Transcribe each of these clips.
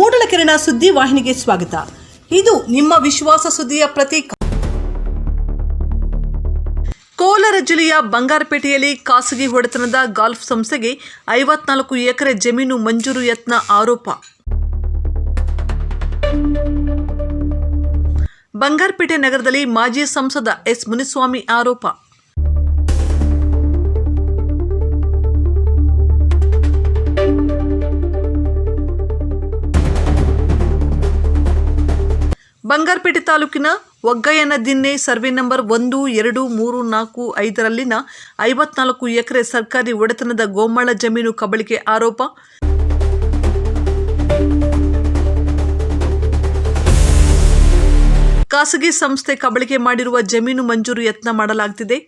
ಮೂಡಲಕೆರೆನ ಸುದ್ದಿ ವಾಹಿನಿಗೆ ಸ್ವಾಗತ. ಇದು ನಿಮ್ಮ ವಿಶ್ವಾಸ ಸುದ್ದಿಯ ಪ್ರತೀಕ. ಕೋಲಾರ ಜಿಲ್ಲೆಯ ಬಂಗಾರಪೇಟೆಯಲ್ಲಿ ಖಾಸಗಿ ಒಡೆತನದ ಗಾಲ್ಫ್ ಸಂಸ್ಥೆಗೆ ಐವತ್ನಾಲ್ಕು ಎಕರೆ ಜಮೀನು ಮಂಜೂರು ಯತ್ನ ಆರೋಪ. ಬಂಗಾರಪೇಟೆ ನಗರದಲ್ಲಿ ಮಾಜಿ ಸಂಸದ ಎಸ್ ಮುನಿಸ್ವಾಮಿ ಆರೋಪ. ಬಂಗಾರಪೇಟೆ ತಾಲೂಕಿನ ಒಗ್ಗಯ್ಯನ ದಿನ್ನೆ ಸರ್ವೆ ನಂಬರ್ ಒಂದು, ಎರಡು, ಮೂರು, ನಾಲ್ಕು, ಐದರಲ್ಲಿನ ಐವತ್ನಾಲ್ಕು ಎಕರೆ ಸರ್ಕಾರಿ ಒಡೆತನದ ಗೋಮಾಳ ಜಮೀನು ಕಬಳಿಕೆ ಆರೋಪ. ಖಾಸಗಿ ಸಂಸ್ಥೆ ಕಬಳಿಕೆ ಮಾಡಿರುವ ಜಮೀನು ಮಂಜೂರು ಯತ್ನ ಮಾಡಲಾಗುತ್ತಿದೆ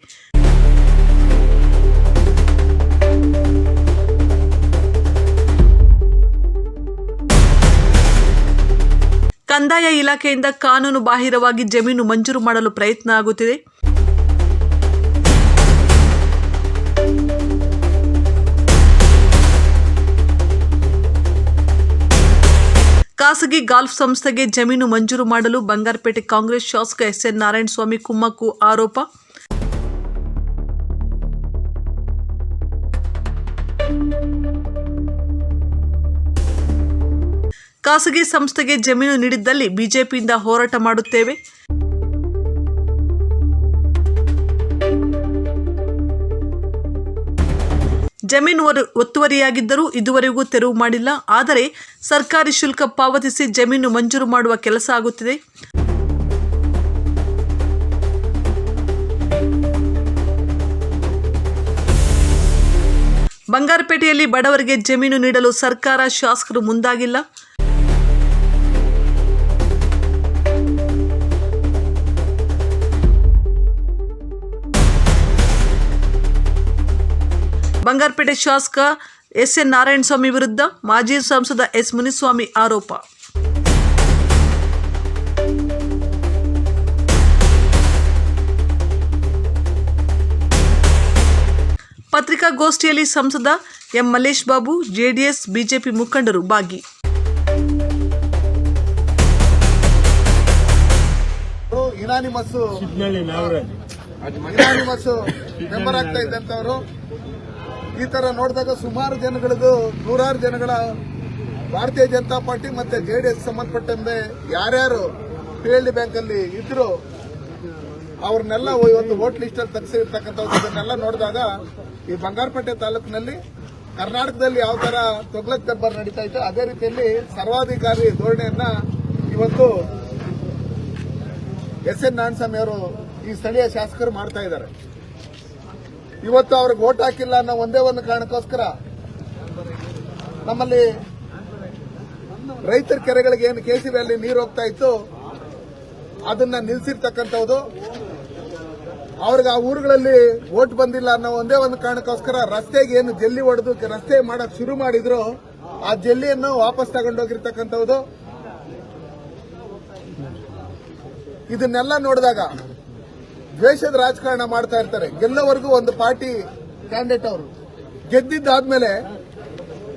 ಕಂದಾಯ ಇಲಾಖೆಯಿಂದ ಕಾನೂನು ಬಾಹಿರವಾಗಿ ಜಮೀನು ಮಂಜೂರು ಮಾಡಲು ಪ್ರಯತ್ನ ಆಗುತ್ತಿದೆ. ಖಾಸಗಿ ಗಾಲ್ಫ್ ಸಂಸ್ಥೆಗೆ ಜಮೀನು ಮಂಜೂರು ಮಾಡಲು ಬಂಗಾರಪೇಟೆ ಕಾಂಗ್ರೆಸ್ ಶಾಸಕ ಎಸ್ ಎನ್ ನಾರಾಯಣಸ್ವಾಮಿ ಕುಮ್ಮಕ್ಕು ಆರೋಪ. ಖಾಸಗಿ ಸಂಸ್ಥೆಗೆ ಜಮೀನು ನೀಡಿದ್ದಲ್ಲಿ ಬಿಜೆಪಿಯಿಂದ ಹೋರಾಟ ಮಾಡುತ್ತೇವೆ. ಜಮೀನು ಒತ್ತುವರಿಯಾಗಿದ್ದರೂ ಇದುವರೆಗೂ ತೆರವು ಮಾಡಿಲ್ಲ. ಆದರೆ ಸರ್ಕಾರಿ ಶುಲ್ಕ ಪಾವತಿಸಿ ಜಮೀನು ಮಂಜೂರು ಮಾಡುವ ಕೆಲಸ ಆಗುತ್ತಿದೆ. ಬಂಗಾರಪೇಟೆಯಲ್ಲಿ ಬಡವರಿಗೆ ಜಮೀನು ನೀಡಲು ಸರ್ಕಾರ ಶಾಸಕರು ಮುಂದಾಗಿಲ್ಲ. ಬಂಗಾರಪೇಟೆ ಶಾಸಕ ಎಸ್ ಎನ್ ನಾರಾಯಣಸ್ವಾಮಿ ವಿರುದ್ಧ ಮಾಜಿ ಸಂಸದ ಎಸ್ ಮುನಿಸ್ವಾಮಿ ಆರೋಪ. ಪತ್ರಿಕಾಗೋಷ್ಠಿಯಲ್ಲಿ ಸಂಸದ M Mallesh Babu JDS BJP ಮುಖಂಡರು ಭಾಗಿ. ಮೆಂಬರ್ ಆಗ್ತಾ ಇದ್ದಂತವರು ಈ ತರ ನೋಡಿದಾಗ ಸುಮಾರು ಜನಗಳಿಗೂ, ನೂರಾರು ಜನಗಳ ಭಾರತೀಯ ಜನತಾ ಪಾರ್ಟಿ ಮತ್ತೆ ಎಸ್ ಸಂಬಂಧಪಟ್ಟಂತೆ ಯಾರ್ಯಾರು ಪಿ ಎಲ್ ಡಿ ಬ್ಯಾಂಕ್ ಅಲ್ಲಿ ಇದ್ರು ಅವ್ರನ್ನೆಲ್ಲ ಒಂದು ವೋಟ್ ಲಿಸ್ಟ್ ಅಲ್ಲಿ ತೆಗೆಸಿರ್ತಕ್ಕಂಥದ್ದು ಇದನ್ನೆಲ್ಲ ನೋಡಿದಾಗ ಈ ಬಂಗಾರಪೇಟೆ ತಾಲೂಕಿನಲ್ಲಿ ಕರ್ನಾಟಕದಲ್ಲಿ ಯಾವ ತರ ತೊಗ್ಲಕ್ ದರ್ಬಾರ್ ನಡೀತಾ ಇತ್ತು, ಅದೇ ರೀತಿಯಲ್ಲಿ ಸರ್ವಾಧಿಕಾರಿ ಧೋರಣೆಯನ್ನ ಇವತ್ತು ಎಸ್ ಎನ್ ನಾರಾಯಣಸ್ವಾಮಿ ಅವರು ಈ ಸ್ಥಳೀಯ ಶಾಸಕರು ಮಾಡ್ತಾ ಇದ್ದಾರೆ. ಇವತ್ತು ಅವ್ರಿಗೆ ಓಟ್ ಹಾಕಿಲ್ಲ ಅನ್ನೋ ಒಂದೇ ಒಂದು ಕಾರಣಕ್ಕೋಸ್ಕರ ನಮ್ಮಲ್ಲಿ ರೈತರ ಕೆರೆಗಳಿಗೆ ಏನು ಕೆಸಿಬಿಯಲ್ಲಿ ನೀರು ಹೋಗ್ತಾ ಇತ್ತು, ಅದನ್ನ ನಿಲ್ಸಿರ್ತಕ್ಕಂಥದ್ದು ಅವ್ರಿಗೆ ಆ ಊರುಗಳಲ್ಲಿ ಓಟ್ ಬಂದಿಲ್ಲ ಅನ್ನೋ ಒಂದೇ ಒಂದು ಕಾರಣಕ್ಕೋಸ್ಕರ ರಸ್ತೆಗೆ ಏನು ಜಲ್ಲಿ ಹೊಡೆದು ರಸ್ತೆ ಮಾಡಕ್ ಶುರು ಮಾಡಿದ್ರು, ಆ ಜಲ್ಲಿಯನ್ನು ವಾಪಸ್ ತಗೊಂಡೋಗಿರ್ತಕ್ಕಂಥದ್ದು ಇದನ್ನೆಲ್ಲ ನೋಡಿದಾಗ ದ್ವೇಷದ ರಾಜಕಾರಣ ಮಾಡ್ತಾ ಇರ್ತಾರೆ. ಗೆಲ್ಲವರೆಗೂ ಒಂದು ಪಾರ್ಟಿ ಕ್ಯಾಂಡಿಡೇಟ್ ಅವರು. ಗೆದ್ದಿದ್ದಾದ್ಮೇಲೆ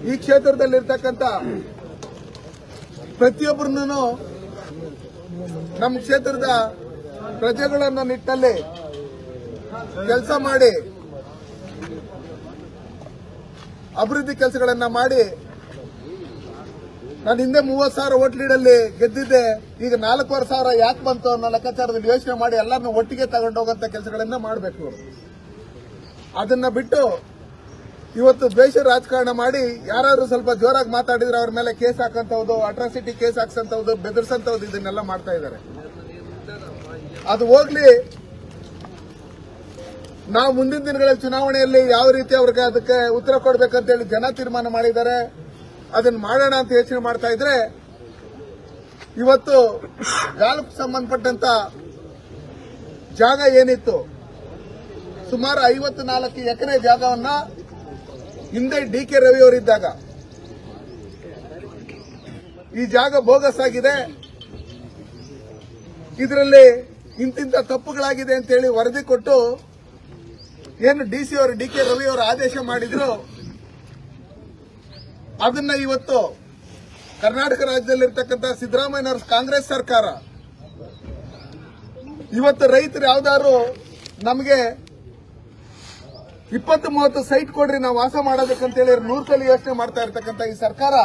ಈ ಕ್ಷೇತ್ರದಲ್ಲಿರ್ತಕ್ಕಂಥ ಪ್ರತಿಯೊಬ್ಬರನ್ನು ನಮ್ಮ ಕ್ಷೇತ್ರದ ಪ್ರಜೆಗಳನ್ನ ನಿಟ್ಟಲ್ಲಿ ಕೆಲಸ ಮಾಡಿ, ಅಭಿವೃದ್ಧಿ ಕೆಲಸಗಳನ್ನ ಮಾಡಿ, ನಾನು ಹಿಂದೆ ಮೂವತ್ತು ಸಾವಿರ ಓಟ್ ಲೀಡಲ್ಲಿ ಗೆದ್ದಿದ್ದೆ. ಈಗ ನಾಲ್ಕೂವರೆ ಸಾವಿರ ಯಾಕೆ ಬಂತು ಅನ್ನೋ ಲೆಕ್ಕಾಚಾರದಲ್ಲಿ ಯೋಚನೆ ಮಾಡಿ ಎಲ್ಲರನ್ನು ಒಟ್ಟಿಗೆ ತಗೊಂಡೋಗಂತ ಕೆಲಸಗಳನ್ನ ಮಾಡಬೇಕು ಅದನ್ನ ಬಿಟ್ಟು ಇವತ್ತು ದ್ವೇಷ ರಾಜಕಾರಣ ಮಾಡಿ ಯಾರಾದ್ರೂ ಸ್ವಲ್ಪ ಜೋರಾಗಿ ಮಾತಾಡಿದ್ರೆ ಅವ್ರ ಮೇಲೆ ಕೇಸ್ ಹಾಕಂತವ್ದು, ಅಟ್ರಾಸಿಟಿ ಕೇಸ್ ಹಾಕ್ಸಂತವ್ದು, ಬೆದರ್ಸಂತವ್ದು ಇದನ್ನೆಲ್ಲ ಮಾಡ್ತಾ ಇದ್ದಾರೆ ಅದು ಹೋಗ್ಲಿ, ನಾವು ಮುಂದಿನ ದಿನಗಳಲ್ಲಿ ಚುನಾವಣೆಯಲ್ಲಿ ಯಾವ ರೀತಿ ಅವ್ರಿಗೆ ಅದಕ್ಕೆ ಉತ್ತರ ಕೊಡ್ಬೇಕಂತೇಳಿ ಜನ ತೀರ್ಮಾನ ಮಾಡಿದ್ದಾರೆ ಅದನ್ನ ಮಾಡೋಣ ಅಂತ ಯೋಚನೆ ಮಾಡ್ತಾ ಇದ್ರೆ ಇವತ್ತು ಗಾಲ್ಫ್ ಸಂಬಂಧಪಟ್ಟಂತ ಜಾಗ ಏನಿತ್ತು? ಸುಮಾರು ಐವತ್ತು ನಾಲ್ಕು ಎಕರೆ ಜಾಗವನ್ನ ಹಿಂದೆ ಡಿ ಕೆ ರವಿ ಅವರಿದ್ದಾಗ ಈ ಜಾಗ ಬೋಗಸ್ ಆಗಿದೆ. ಇದರಲ್ಲಿ ಇಂತಿಂತ ತಪ್ಪುಗಳಾಗಿದೆ ಅಂತೇಳಿ ವರದಿ ಕೊಟ್ಟು ಏನು ಡಿ ಸಿ ಅವರು ಡಿ ಕೆ ರವಿ ಅವರು ಆದೇಶ ಮಾಡಿದ್ರು. ಅದನ್ನ ಇವತ್ತು ಕರ್ನಾಟಕ ರಾಜ್ಯದಲ್ಲಿರ್ತಕ್ಕಂಥ ಸಿದ್ದರಾಮಯ್ಯನವರ ಕಾಂಗ್ರೆಸ್ ಸರ್ಕಾರ. ಇವತ್ತು ರೈತರು ಯಾವ್ದಾದ್ರು ನಮಗೆ ಇಪ್ಪತ್ತು ಮೂವತ್ತು ಸೈಟ್ ಕೊಡ್ರಿ, ನಾವು ವಾಸ ಮಾಡೋದಕ್ಕಂತೇಳಿ ನೂರು ಸಲ ಯೋಚನೆ ಮಾಡ್ತಾ ಇರ್ತಕ್ಕಂಥ ಈ ಸರ್ಕಾರ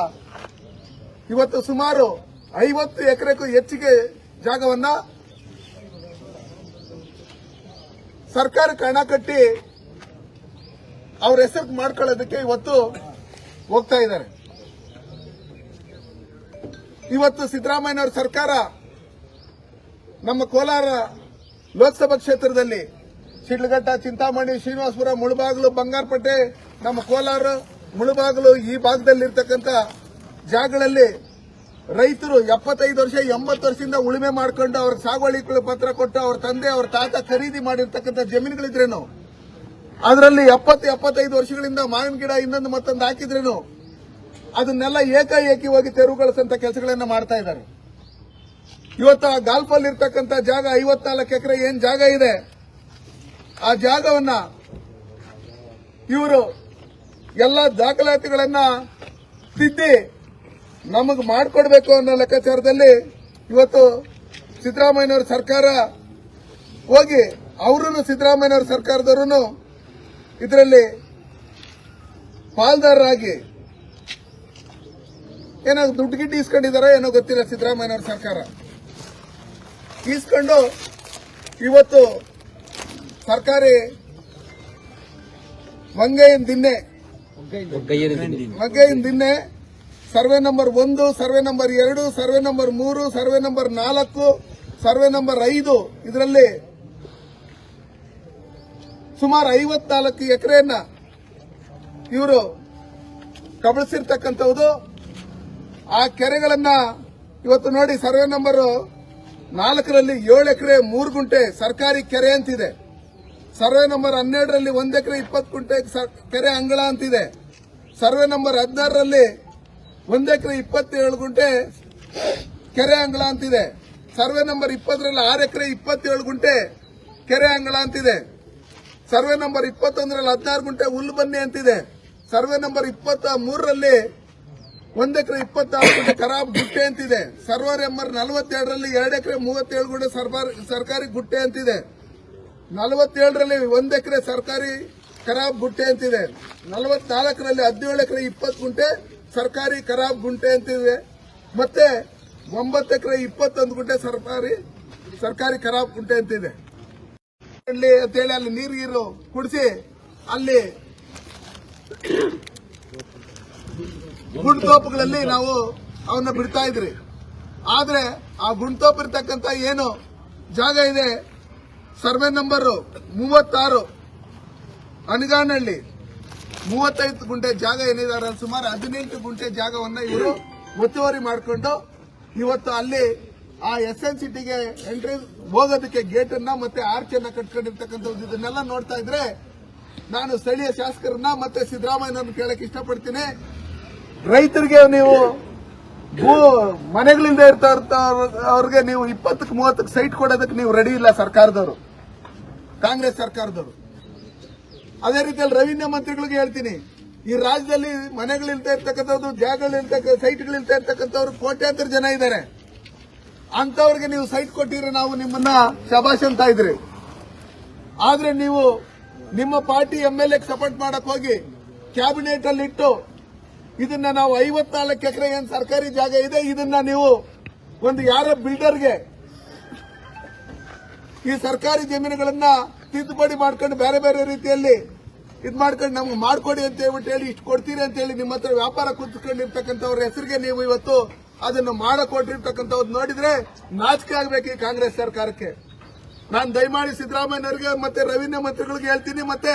ಇವತ್ತು ಸುಮಾರು ಐವತ್ತು ಎಕರೆಗೂ ಹೆಚ್ಚಿಗೆ ಜಾಗವನ್ನ ಸರ್ಕಾರಕ್ಕೆ ಹಣ ಕಟ್ಟಿ ಅವ್ರ ಹೆಸರು ಮಾಡ್ಕೊಳ್ಳೋದಕ್ಕೆ ಇವತ್ತು ಹೋಗ್ತಾ ಇದ್ದಾರೆ. ಇವತ್ತು ಸಿದ್ದರಾಮಯ್ಯನವರ ಸರ್ಕಾರ ನಮ್ಮ ಕೋಲಾರ ಲೋಕಸಭಾ ಕ್ಷೇತ್ರದಲ್ಲಿ ಶಿಡ್ಲಘಟ್ಟ, ಚಿಂತಾಮಣಿ, ಶ್ರೀನಿವಾಸಪುರ, ಮುಳುಬಾಗಿಲು, ಬಂಗಾರಪೇಟೆ, ನಮ್ಮ ಕೋಲಾರ, ಮುಳುಬಾಗಿಲು ಈ ಭಾಗದಲ್ಲಿರ್ತಕ್ಕಂಥ ಜಾಗಗಳಲ್ಲಿ ರೈತರು ಎಪ್ಪತ್ತೈದು ವರ್ಷ, ಎಂಬತ್ತು ವರ್ಷದಿಂದ ಉಳುಮೆ ಮಾಡ್ಕೊಂಡು ಅವ್ರ ಸಾಗುವಳಿ ಪತ್ರ ಕೊಟ್ಟು ಅವ್ರ ತಂದೆ, ಅವ್ರ ತಾತ ಖರೀದಿ ಮಾಡಿರ್ತಕ್ಕಂಥ ಜಮೀನುಗಳಿದ್ರೇನು? ಅದರಲ್ಲಿ ಎಪ್ಪತ್ತು, ಎಪ್ಪತ್ತೈದು ವರ್ಷಗಳಿಂದ ಮಾವಿನ ಗಿಡ ಇನ್ನೊಂದು ಮತ್ತೊಂದು ಹಾಕಿದ್ರೇನು? ಅದನ್ನೆಲ್ಲ ಏಕಾಏಕಿವಾಗಿ ತೆರವುಗೊಳಿಸಂತ ಕೆಲಸಗಳನ್ನ ಮಾಡ್ತಾ ಇದ್ದಾರೆ. ಇವತ್ತು ಆ ಗಾಲ್ಫಲ್ಲಿ ಇರ್ತಕ್ಕಂಥ ಜಾಗ ಐವತ್ನಾಲ್ಕು ಎಕರೆ ಏನ್ ಜಾಗ ಇದೆ? ಆ ಜಾಗವನ್ನ ಇವರು ಎಲ್ಲ ದಾಖಲಾತಿಗಳನ್ನ ತಿದ್ದಿ ನಮಗೆ ಮಾಡಿಕೊಡ್ಬೇಕು ಅನ್ನೋ ಲೆಕ್ಕಾಚಾರದಲ್ಲಿ ಇವತ್ತು ಸಿದ್ದರಾಮಯ್ಯನವರ ಸರ್ಕಾರ ಹೋಗಿ ಅವರೂ ಸಿದ್ದರಾಮಯ್ಯನವರ ಸರ್ಕಾರದವರು ಇದರಲ್ಲಿ ಪಾಲ್ದಾರರಾಗಿ ಏನೋ ದುಡ್ಡು ಗಿಡ್ಡು ಇಸ್ಕೊಂಡಿದಾರ ಏನೋ ಗೊತ್ತಿಲ್ಲ ಸಿದ್ದರಾಮಯ್ಯನವರ ಸರ್ಕಾರ. ಇಸ್ಕೊಂಡು ಇವತ್ತು ಸರ್ಕಾರಿ ಮಂಗೈನ್ ದಿನ್ನೆ ಮಂಗೈನ್ ದಿನ್ನೆ ಸರ್ವೆ ನಂಬರ್ ಒಂದು, ಸರ್ವೆ ನಂಬರ್ ಎರಡು, ಸರ್ವೆ ನಂಬರ್ ಮೂರು, ಸರ್ವೆ ನಂಬರ್ ನಾಲ್ಕು, ಸರ್ವೆ ನಂಬರ್ ಐದು ಇದರಲ್ಲಿ ಸುಮಾರು ಐವತ್ನಾಲ್ಕು ಎಕರೆಯನ್ನ ಇವರು ಕಬಳಿಸಿರ್ತಕ್ಕಂಥದ್ದು ಆ ಕೆರೆಗಳನ್ನ ಇವತ್ತು ನೋಡಿ ಸರ್ವೆ ನಂಬರ್ ನಾಲ್ಕರಲ್ಲಿ ಏಳು ಎಕರೆ, ಮೂರು ಗುಂಟೆ ಸರ್ಕಾರಿ ಕೆರೆ ಅಂತಿದೆ. ಸರ್ವೆ ನಂಬರ್ ಹನ್ನೆರಡರಲ್ಲಿ ಒಂದ್ ಎಕರೆ, ಇಪ್ಪತ್ತು ಗುಂಟೆ ಕೆರೆ ಅಂಗಳ ಅಂತಿದೆ. ಸರ್ವೆ ನಂಬರ್ ಹದಿನಾರರಲ್ಲಿ ಒಂದ್ ಎಕರೆ, ಇಪ್ಪತ್ತೇಳು ಗುಂಟೆ ಕೆರೆ ಅಂಗಳ ಅಂತಿದೆ. ಸರ್ವೆ ನಂಬರ್ ಇಪ್ಪತ್ತರಲ್ಲಿ ಆರು ಎಕರೆ, ಇಪ್ಪತ್ತೇಳು ಗುಂಟೆ ಕೆರೆ ಅಂಗಳ ಅಂತಿದೆ. ಸರ್ವೆ ನಂಬರ್ ಇಪ್ಪತ್ತೊಂದರಲ್ಲಿ ಹದಿನಾರು ಗುಂಟೆ ಹುಲ್ಲು ಬನ್ನಿ ಅಂತಿದೆ. ಸರ್ವೆ ನಂಬರ್ ಇಪ್ಪತ್ತ ಮೂರರಲ್ಲಿ ಒಂದ್ ಎಕರೆ ಇಪ್ಪತ್ತಾರು ಗುಂಟೆ ಖರಾಬ್ ಗುಟ್ಟೆ ಅಂತಿದೆ. ಸರ್ವರ್ ಎಂಬರ್ ನಲವತ್ತೆರಡರಲ್ಲಿ ಎರಡು ಎಕರೆ ಮೂವತ್ತೇಳು ಗುಂಟೆ ಸರ್ಕಾರಿ ಗುಟ್ಟೆ ಅಂತಿದೆ. ನಲವತ್ತೇಳರಲ್ಲಿ ಒಂದ್ ಎಕರೆ ಸರ್ಕಾರಿ ಖರಾಬ್ ಗುಟ್ಟೆ ಅಂತಿದೆ. ನಲವತ್ನಾಲ್ಕರಲ್ಲಿ ಹದಿನೇಳು ಎಕರೆ ಇಪ್ಪತ್ತು ಗುಂಟೆ ಸರ್ಕಾರಿ ಖರಾಬ್ ಗುಂಟೆ ಅಂತಿದೆ. ಮತ್ತೆ ಒಂಬತ್ತು ಎಕರೆ ಇಪ್ಪತ್ತೊಂದು ಗುಂಟೆ ಸರ್ಕಾರಿ ಸರ್ಕಾರಿ ಖರಾಬ್ ಗುಂಟೆ ಅಂತಿದೆ. ಅಂತೇಳಿ ಅಲ್ಲಿ ನೀರು ಗೀರು ಕುಡಿಸಿ ಅಲ್ಲಿ ಗುಂಡ್ತೋಪುಗಳಲ್ಲಿ ನಾವು ಅವನ್ನ ಬಿಡ್ತಾ ಇದ್ರಿ. ಆದ್ರೆ ಆ ಗುಂಡ್ತೋಪ್ ಇರ್ತಕ್ಕಂಥ ಏನು ಜಾಗ ಇದೆ? ಸರ್ವೆ ನಂಬರ್ ಮೂವತ್ತಾರು ಅನಗಾನಹಳ್ಳಿ ಮೂವತ್ತೈದು ಗುಂಟೆ ಜಾಗ ಏನಿದ್ದಾರೆ ಸುಮಾರು ಹದಿನೆಂಟು ಗುಂಟೆ ಜಾಗವನ್ನ ಇವರು ಒತ್ತುವರಿ ಮಾಡಿಕೊಂಡು ಇವತ್ತು ಅಲ್ಲಿ ಆ ಎಸ್ ಎನ್ ಸಿಟಿಗೆ ಎಂಟ್ರಿ ಹೋಗೋದಕ್ಕೆ ಗೇಟ್ ಅನ್ನ ಮತ್ತೆ ಆರ್ಚ್ ಅನ್ನ ಕಟ್ಕೊಂಡಿರ್ತಕ್ಕಂಥದ್ದು ಇದನ್ನೆಲ್ಲ ನೋಡ್ತಾ ಇದ್ರೆ ನಾನು ಸ್ಥಳೀಯ ಶಾಸಕರನ್ನ ಮತ್ತೆ ಸಿದ್ದರಾಮಯ್ಯನವ್ರನ್ನ ಕೇಳಕ್ ಇಷ್ಟಪಡ್ತೀನಿ. ರೈತರಿಗೆ ನೀವು ಭೂ ಮನೆಗಳಿಂದ ಇರ್ತಾ ಅವ್ರಿಗೆ ನೀವು ಇಪ್ಪತ್ತಕ್ಕೆ ಮೂವತ್ತಕ್ಕೆ ಸೈಟ್ ಕೊಡೋದಕ್ಕೆ ನೀವು ರೆಡಿ ಇಲ್ಲ ಸರ್ಕಾರದವರು. ಕಾಂಗ್ರೆಸ್ ಸರ್ಕಾರದವರು. ಅದೇ ರೀತಿಯಲ್ಲಿ ರೆವಿನ್ಯೂ ಮಂತ್ರಿಗಳಿಗೆ ಹೇಳ್ತೀನಿ. ಈ ರಾಜ್ಯದಲ್ಲಿ ಮನೆಗಳಿಲ್ತಾ ಇರ್ತಕ್ಕಂಥದ್ದು ಜಾಗಗಳಿಲ್ತಕ್ಕ ಸೈಟ್ಗಳಿಲ್ತಾ ಇರ್ತಕ್ಕಂಥವ್ರು ಕೋಟ್ಯಾಂತರ ಜನ ಇದ್ದಾರೆ. ಅಂತವ್ರಿಗೆ ನೀವು ಸೈಟ್ ಕೊಟ್ಟಿದ್ರೆ ನಾವು ನಿಮ್ಮನ್ನ ಶಬಾಷ್ ಅಂತ ಇದ್ರಿ. ಆದ್ರೆ ನೀವು ನಿಮ್ಮ ಪಾರ್ಟಿ ಎಂ ಎಲ್ ಸಪೋರ್ಟ್ ಮಾಡಕ್ ಹೋಗಿ ಕ್ಯಾಬಿನೆಟ್ ಅಲ್ಲಿ ಇಟ್ಟು ಇದನ್ನ ನಾವು ಐವತ್ನಾಲ್ಕು ಎಕರೆ ಏನ್ ಸರ್ಕಾರಿ ಜಾಗ ಇದೆ, ಇದನ್ನ ನೀವು ಒಂದು ಯಾರ ಬಿಲ್ಡರ್ಗೆ ಈ ಸರ್ಕಾರಿ ಜಮೀನುಗಳನ್ನ ತಿದ್ದುಪಡಿ ಮಾಡ್ಕೊಂಡು ಬೇರೆ ಬೇರೆ ರೀತಿಯಲ್ಲಿ ಇದ್ ಮಾಡ್ಕೊಂಡು ನಮ್ಗೆ ಮಾಡ್ಕೊಡಿ ಅಂತ ಹೇಳ್ಬಿಟ್ಟು ಹೇಳಿ, ಇಷ್ಟು ಕೊಡ್ತೀರಿ ಅಂತ ಹೇಳಿ ನಿಮ್ಮ ಹತ್ರ ವ್ಯಾಪಾರ ಕೂತ್ಕೊಂಡಿರ್ತಕ್ಕಂಥವ್ರ ಹೆಸರಿಗೆ ನೀವು ಇವತ್ತು ಅದನ್ನು ಮಾಡಕೊಟ್ಟಿರ್ತಕ್ಕಂಥವ್ರು ನೋಡಿದ್ರೆ ನಾಚಿಕೆ ಆಗ್ಬೇಕು ಈ ಕಾಂಗ್ರೆಸ್ ಸರ್ಕಾರಕ್ಕೆ. ನಾನು ದಯಮಾಡಿ ಸಿದ್ದರಾಮಯ್ಯನವರಿಗೆ ಮತ್ತೆ ರವೀಂದ್ರ ಮಂತ್ರಿಗಳಿಗೆ ಹೇಳ್ತೀನಿ, ಮತ್ತೆ